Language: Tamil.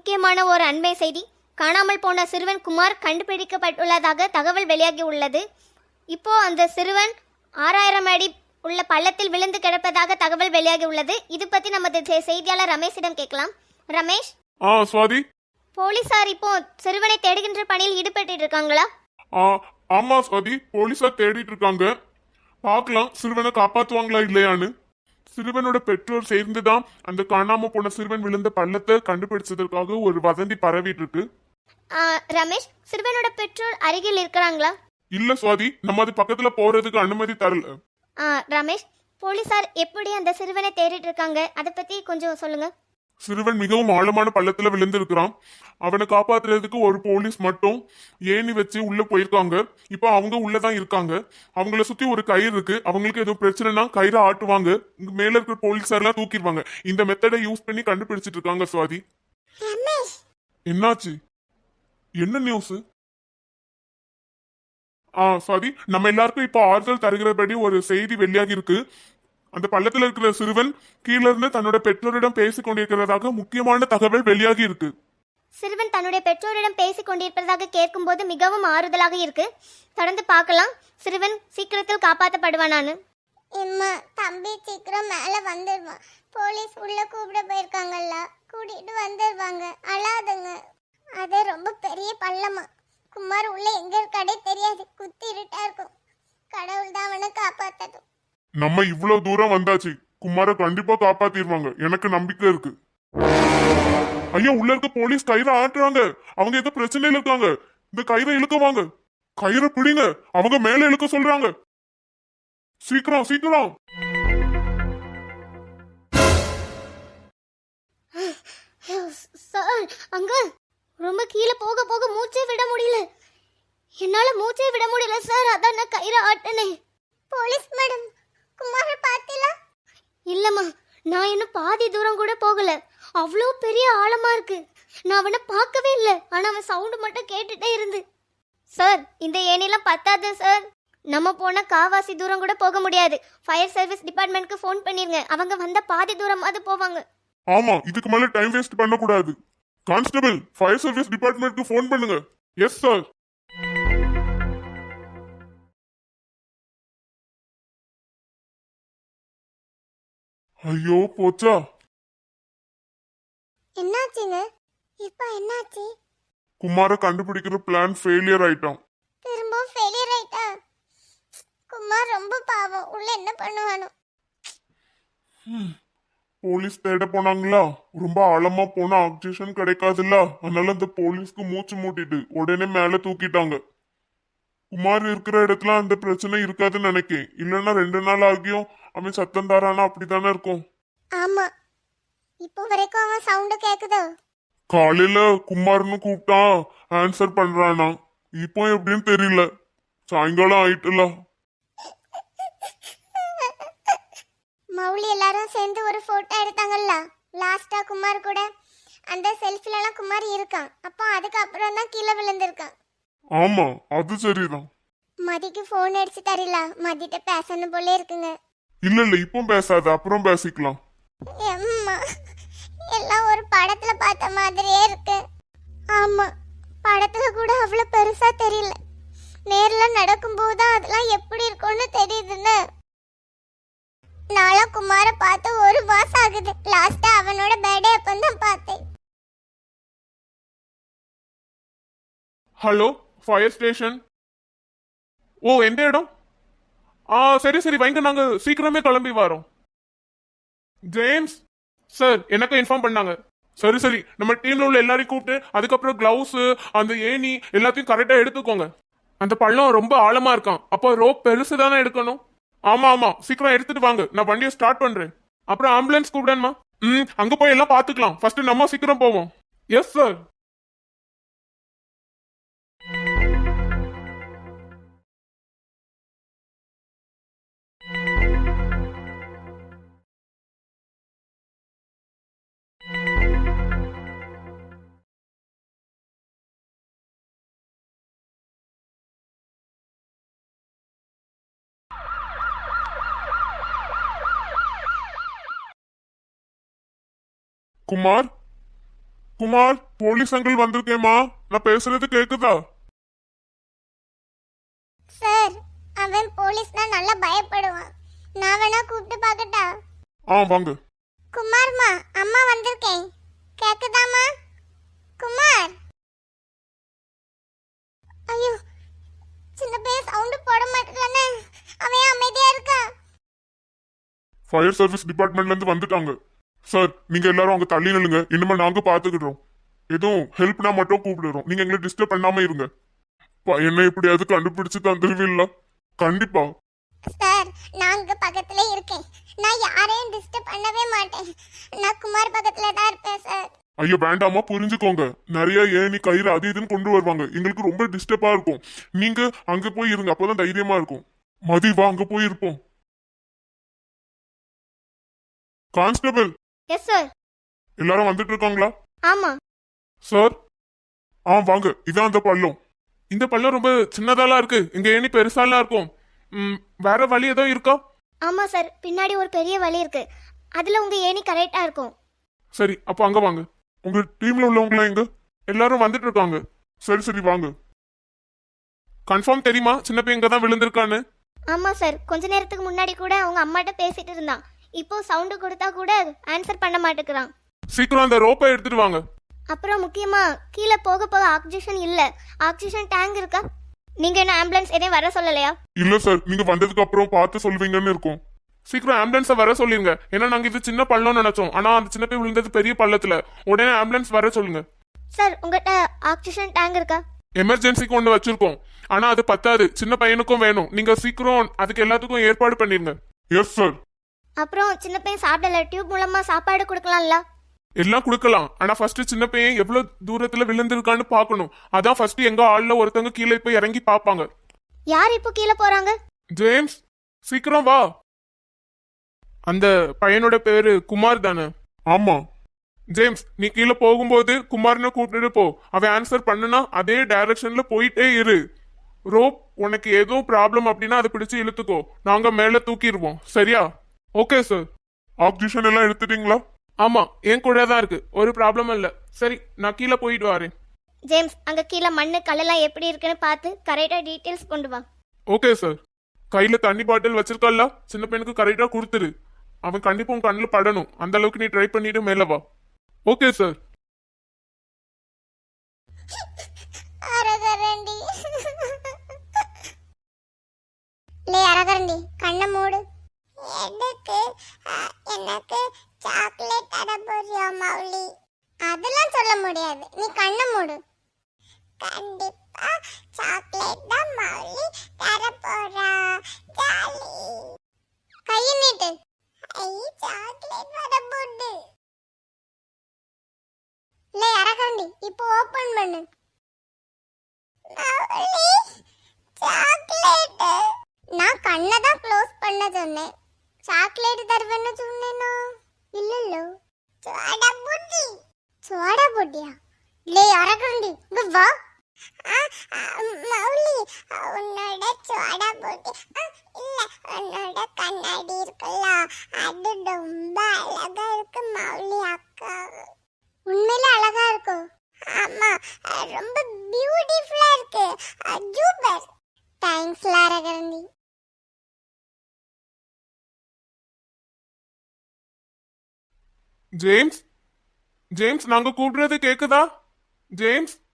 முக்கியமான ஒரு அண்மை செய்தி. காணாமல் போன சிறுவன் குமார் கண்டுபிடிக்கப்பட்டுள்ளதாக தகவல் வெளியாகி உள்ளது இப்போ அந்த சிறுவன் ஆறாயிரம் அடி உள்ள பள்ளத்தில் விழுந்து கிடப்பதாக தகவல் வெளியாகி உள்ளது இது பத்தி நமது செய்தியாளர் ரமேஷிடம் கேட்கலாம். ரமேஷ்? ஆ சுவாதி? போலீசார் இப்போ சிறுவனை தேடுகின்ற பணியில் ஈடுபட்டு இருக்காங்களா? ஆ ஆமா சுவாதி. போலீஸார் தேடிட்டு இருக்காங்க. பார்க்கலாம். சிறுவனை காப்பாத்துவாங்களா இல்லையான்னு. சிறுவனோட பெற்றோர் சேர்ந்து தான் அந்த காணாம போன சிறுவன் விழுந்த பள்ளத்தை கண்டுபிடிச்சதற்காக ஒரு வதந்தி பரவிட்டு இருக்கு ரமேஷ் சிறுவனோட பெற்றோர் அருகில் இருக்கிறாங்களா? இல்ல சுவாதி நம்ம அது பக்கத்துல போறதுக்கு அனுமதி தரல. ரமேஷ் போலீசார் எப்படி அந்த சிறுவனை தேடிட்டு இருக்காங்க? அதை பத்தி கொஞ்சம் சொல்லுங்க. சிறுவன் மிகவும் ஆழமான பள்ளத்துல விழுந்திருக்கிறான். அவனை காப்பாத்துறதுக்கு ஒரு போலீஸ் மட்டும் ஏணி வச்சு உள்ள போயிருக்காங்க. இப்போ அவங்க உள்ளதான் இருக்காங்க. அவங்கள சுத்தி ஒரு கயிறு இருக்கு. அவங்களுக்கு எதுவும் பிரச்சனைனா கயிறை ஆட்டுவாங்க. இங்க மேல இருக்கிற போலீஸார்லாம் தூக்கிடுவாங்க. இந்த மெத்தடை யூஸ் பண்ணி கண்டுபிடிச்சிட்டு இருக்காங்க சுவாதி. என்னாச்சு? என்ன நியூஸ் ஆ சுவாதி நம்ம எல்லாருக்கும் இப்போ ஆறுதல் தருகிறபடி ஒரு செய்தி வெளியாகி இருக்கு அந்த பள்ளத்துல இருக்கிற சிறுவன் கீழ இருந்து தன்னோட பெற்றோரிடம் பேசிக் கொண்டிருக்கிறதாக முக்கியமான தகவல் வெளியாகி இருக்கு. சிறுவன் தன்னுடைய பெற்றோரிடம் பேசிக் கொண்டிருப்பதாக கேட்கும்போது மிகவும் ஆறுதலாக இருக்கு. தொடர்ந்து பார்க்கலாம். சிறுவன் சீக்கிரத்தில் காப்பாற்றப்படுவானான்னு எம்மா தம்பி சீக்கிரம் மேல வந்துடுவான் போலீஸ் உள்ள கூப்பிட போயிருக்காங்கல்ல கூட்டிட்டு வந்துடுவாங்க அழாதுங்க. அது ரொம்ப பெரிய பள்ளமா குமார் உள்ள எங்க இருக்காடே தெரியாது. குத்தி இருட்டா இருக்கும். கடவுள் தான் அவனை காப்பாத்ததும் நம்ம இவ்வளவு தூரம் வந்தாச்சு குமார கண்டிப்பா காப்பாத்திடுவாங்க எனக்கு நம்பிக்கை இருக்கு. ஐயா உள்ள இருக்க போலீஸ் கயிறை ஆட்டுறாங்க. அவங்க ஏதோ பிரச்சனையில இருக்காங்க. இந்த கயிறை இழுக்குவாங்க கயிறை பிடிங்க. அவங்க மேல இழுக்க சொல்றாங்க. சீக்கிரம் சீக்கிரம். சார் அங்க ரொம்ப கீழே போக போக மூச்சே விட முடியல. என்னால மூச்சே விட முடியல சார். அதான் நான் கயிறு ஆட்டினேன். போலீஸ் மேடம் குமார பாத்தீங்களா இல்லம்மா நான் இன்னும் பாதி தூரம் கூட போகல. அவ்வளோ பெரிய ஆழமா இருக்கு. நான் அவனை பார்க்கவே இல்லை. ஆனா அவன் சவுண்டு மட்டும் கேட்டுட்டே இருந்து. சார் இந்த ஏணிலாம் பத்தாது சார் நம்ம போனா காவாசி தூரம் கூட போக முடியாது. ஃபயர் சர்வீஸ் டிபார்ட்மெண்ட்க்கு ஃபோன் பண்ணிருங்க. அவங்க வந்த பாதி தூரமாவது போவாங்க. ஆமா இதுக்கு மேல டைம் வேஸ்ட் பண்ணக்கூடாது. கான்ஸ்டபிள் ஃபயர் சர்வீஸ் டிபார்ட்மெண்ட்க்கு ஃபோன் பண்ணுங்க. எஸ் சார் ஐயோ போச்சா? என்னாச்சுங்க? இப்ப என்னாச்சு? குமார கண்டுபிடிக்கிற பிளான் ஃபெயிலியர் ஆயிட்டான். திரும்ப ஃபெயிலியர் ஆயிட்டா? குமார் ரொம்ப பாவம். உள்ள என்ன பண்ணுவானோ? போலீஸ் தேட போனாங்களா? ரொம்ப ஆழமா போனா ஆக்சிஜன் கிடைக்காதுல்ல? அதனால அந்த போலீஸ்க்கு மூச்சு மூட்டிட்டு உடனே மேல தூக்கிட்டாங்க. குமார் இருக்கிற இடத்துல அந்த பிரச்சனை இருக்காதுன்னு நினைக்கேன். இல்லைன்னா ரெண்டு நாள் ஆகியும் அவன் சத்தம் தாரானா அப்படித்தானே இருக்கும்? ஆமா. இப்போ வரைக்கும் அவன் சவுண்டு கேக்குதோ? காலையில குமார்னு கூப்பிட்டான் ஆன்சர் பண்றானா. இப்போ எப்படின்னு தெரியல. சாயங்காலம் ஆயிட்டுல. மௌலி எல்லாரும் சேர்ந்து ஒரு போட்டோ எடுத்தாங்கல்ல? லாஸ்டா குமார் கூட. அந்த செல்ஃபில எல்லாம் குமார் இருக்கான். அப்போ அதுக்கப்புறம் தான் கீழே விழுந்திருக்கான். ஆமா அது சரிதான். மதிக்கு ஃபோன் அடிச்சு தரல? மதிட்ட பேசணும் போல இருக்குங்க. இல்ல இல்ல இப்போ பேசாத அப்புறம் பேசிக்கலாம். எம்மா எல்லாம் ஒரு படத்துல பார்த்த மாதிரியே இருக்கு. ஆமா படத்துல கூட அவ்வளவு பெருசா தெரியல. நேர்ல நடக்கும்போது தான் அதெல்லாம் எப்படி இருக்கும்னு தெரியுதுன்னு. நாளா குமார பார்த்து ஒரு மாசம் ஆகுது. லாஸ்டா அவனோட பர்த்டே அப்பந்தான் பார்த்தேன். ஹலோ ஃபயர் ஸ்டேஷன் ஓ எந்த இடம்? ஆ சரி சரி வைங்க நாங்க சீக்கிரமே கிளம்பி வரோம். ஜேம்ஸ் சார் எனக்கு இன்ஃபார்ம் பண்ணாங்க. சரி சரி நம்ம டீம்ல உள்ள எல்லாரையும் கூப்பிட்டு அதுக்கப்புறம் கிளவுஸ் அந்த ஏணி எல்லாத்தையும் கரெக்டா எடுத்துக்கோங்க. அந்த பள்ளம் ரொம்ப ஆழமா இருக்கான். அப்போ ரோப் பெருசு தானே எடுக்கணும்? ஆமா ஆமா சீக்கிரம் எடுத்துட்டு வாங்க. நான் வண்டியை ஸ்டார்ட் பண்றேன். அப்புறம் ஆம்புலன்ஸ் கூப்பிடணுமா? ம் அங்க போய் எல்லாம் பாத்துக்கலாம் ஃபர்ஸ்ட் நம்ம சீக்கிரம் போவோம். Yes sir Kumar? Kumar police uncle வந்திருக்கேம்மா. நான் பேசுறது கேக்குதா? சார் அவன் போலீஸ்னா நல்லா பயப்படுவான். நான் வேணா கூப்பிட்டு பார்க்கட்டா? ஆ வாங்க. குமார்மா அம்மா வந்திருக்கேன். கேக்குதாமா குமார்! ஐயோ சின்ன பையன் சவுண்டு போட மாட்டேங்கானே அவன் அமைதியா இருக்கா? ஃபயர் சர்வீஸ் டிபார்ட்மெண்ட்ல இருந்து வந்துட்டாங்க. சார் நீங்க எல்லாரும் அங்க தள்ளி நில்லுங்க. இனிமே நாங்க பாத்துக்கிடுறோம். எதுவும் ஹெல்ப்னா மட்டும் கூப்பிடுறோம். நீங்க எங்களை டிஸ்டர்ப் பண்ணாம இருங்க. பையனை எப்படியாவது கண்டுபிடிச்சு தந்துருவீங்களா? கண்டிப்பா. சார் நான் அங்க பக்கத்துல இருக்கேன். நான் யாரையும் டிஸ்டர்ப் பண்ணவே மாட்டேன். நான் குமார் பக்கத்துல தான் இருப்பேன் சார் ஐயோ வேண்டாமா புரிஞ்சுக்கோங்க. நிறைய ஏணி கயிறு அது இதுன்னு கொண்டு வருவாங்க. எங்களுக்கு ரொம்ப டிஸ்டர்பா இருக்கும். நீங்க அங்க போய் இருங்க. அப்பதான் தைரியமா இருக்கும். மதி வா அங்க போய் இருப்போம். கான்ஸ்டபிள் எஸ் சார் எல்லாரும் வந்துட்டு இருக்காங்களா? ஆமா. சார் ஆ வாங்க. இதான் அந்த பள்ளம். இந்த பள்ளம் ரொம்ப சின்னதாலாம் இருக்கு. இங்க ஏணி பெருசாலாம் இருக்கும். ம், வேற வழி ஏதோ இருக்கா? ஆமா சார் பின்னாடி ஒரு பெரிய வழி இருக்கு. அதுல உங்க ஏணி கரெக்டா இருக்கும். சரி அப்போ அங்க வாங்க. உங்க டீம்ல உள்ளவங்களா எங்க? எல்லாரும் வந்துட்டு இருக்காங்க. சரி சரி வாங்க. கன்ஃபார்ம் தெரியுமா? சின்ன பையன் இங்க தான் விழுந்திருக்கான்னு? ஆமா சார் கொஞ்ச நேரத்துக்கு முன்னாடி கூட அவங்க அம்மாட்ட பேசிட்டு இருந்தான். இப்போ சவுண்டு கொடுத்தா கூட ஆன்சர் பண்ண மாட்டேங்கிறான். சீக்கிரம் அந்த ரோப்பை எடுத்துட்டு வாங்க. அப்புறம் முக்கியமா கீழே போக போக ஆக்சிஜன் இல்ல. ஆக்சிஜன் டேங்க் இருக்கா? நீங்க என்ன ஆம்புலன்ஸ் எதையும் வர சொல்லலையா? இல்ல சார் நீங்க வந்ததுக்கு அப்புறம் பார்த்து சொல்வீங்கன்னு இருக்கும். சீக்கிரம் ஆம்புலன்ஸை வர சொல்லிருங்க. ஏன்னா நாங்க இது சின்ன பள்ளம்னு நினைச்சோம். ஆனா அந்த சின்ன பையன் விழுந்தது பெரிய பள்ளத்துல. உடனே ஆம்புலன்ஸ் வர சொல்லுங்க. சார் உங்ககிட்ட ஆக்சிஜன் டேங்க் இருக்கா? எமர்ஜென்சிக்கு ஒன்று வச்சிருக்கோம். ஆனா அது பத்தாது. சின்ன பையனுக்கும் வேணும். நீங்க சீக்கிரம் அதுக்கு எல்லாத்துக்கும் ஏற்பாடு பண்ணிருங்க. எஸ் சார் அப்புறம் சின்ன பையன் சாப்பிடல டியூப் மூலமா சாப்பாடு கொடுக்கலாம்ல? எல்லாம் கொடுக்கலாம். ஆனா ஃபர்ஸ்ட் சின்ன பையன் எவ்வளவு தூரத்துல விழுந்திருக்கான்னு பார்க்கணும். அதான் ஃபர்ஸ்ட் எங்க ஆள்ல ஒருத்தவங்க கீழே போய் இறங்கி பார்ப்பாங்க. யார் இப்போ கீழே போறாங்க? ஜேம்ஸ் சீக்கிரம் வா. அந்த பையனோட பேரு குமார் தானே? ஆமா. ஜேம்ஸ் நீ கீழே போகும்போது குமார்னு கூப்பிட்டுட்டு போ. அவன் ஆன்சர் பண்ணுனா அதே டைரக்ஷன்ல போயிட்டே இரு. ரோப் உனக்கு ஏதோ ப்ராப்ளம் அப்படின்னா அதை பிடிச்சு இழுத்துக்கோ. நாங்க மேல தூக்கிடுவோம். சரியா? ஓகே சார் ஆக்சிஜன் எல்லாம் எடுத்துட்டீங்களா? ஆமா என் கூட தான் இருக்கு. ஒரு ப்ராப்ளமும் இல்ல. சரி நான் கீழே போயிட்டு வரேன். ஜேம்ஸ் அங்க கீழே மண்ணு கல்லெல்லாம் எப்படி இருக்குன்னு பார்த்து கரெக்டா டீட்டெயில்ஸ் கொண்டு வா. ஓகே சார் கையில தண்ணி பாட்டில் வச்சிருக்கல்ல சின்ன பையனுக்கு கரெக்டா கொடுத்துரு. அவன் கண்டிப்பா உன் கண்ணில் படணும். அந்த அளவுக்கு நீ ட்ரை பண்ணிட்டு மேல வா. ஓகே சார் அரகரண்டி லே அரகரண்டி கண்ணை மூடு. எதுக்கு? எனக்கு சாக்லேட் தர போறியா மௌலி? அதெல்லாம் சொல்ல முடியாது. நீ கண்ணை மூடு. கண்டிப்பா சாக்லேட் தான் மௌலி தர போறா. ஜாலி. கை நீட்டு. ஐ சாக்லேட் வர போடு லே அரகரண்டி இப்போ ஓபன் பண்ணு. மௌலி சாக்லேட் நான் கண்ணை தான் க்ளோஸ் பண்ண சொன்னேன். చాక్లెట్ தருவேன்னு சொன்னேனோ? ఇల్లు சோடா புட்டி சோடா புட்டியா லே அரகண்டி இங்க மௌலி உன்னோட சோடா புட்டி இல்ல உன்னோட கண்ணாடி இருக்குல்ல அது ரொம்ப அழகா இருக்கு மௌலி அக்கா. உண்மையில அழகா இருக்கும் ஆமா ரொம்ப பியூட்டிஃபுல்லா இருக்கு. சூப்பர் தேங்க்ஸ் லாரகரண்டி ஜேம்ஸ் ஜேம்ஸ் நாங்க கூப்பிடுறது கேக்குதா? ஜேம்ஸ்?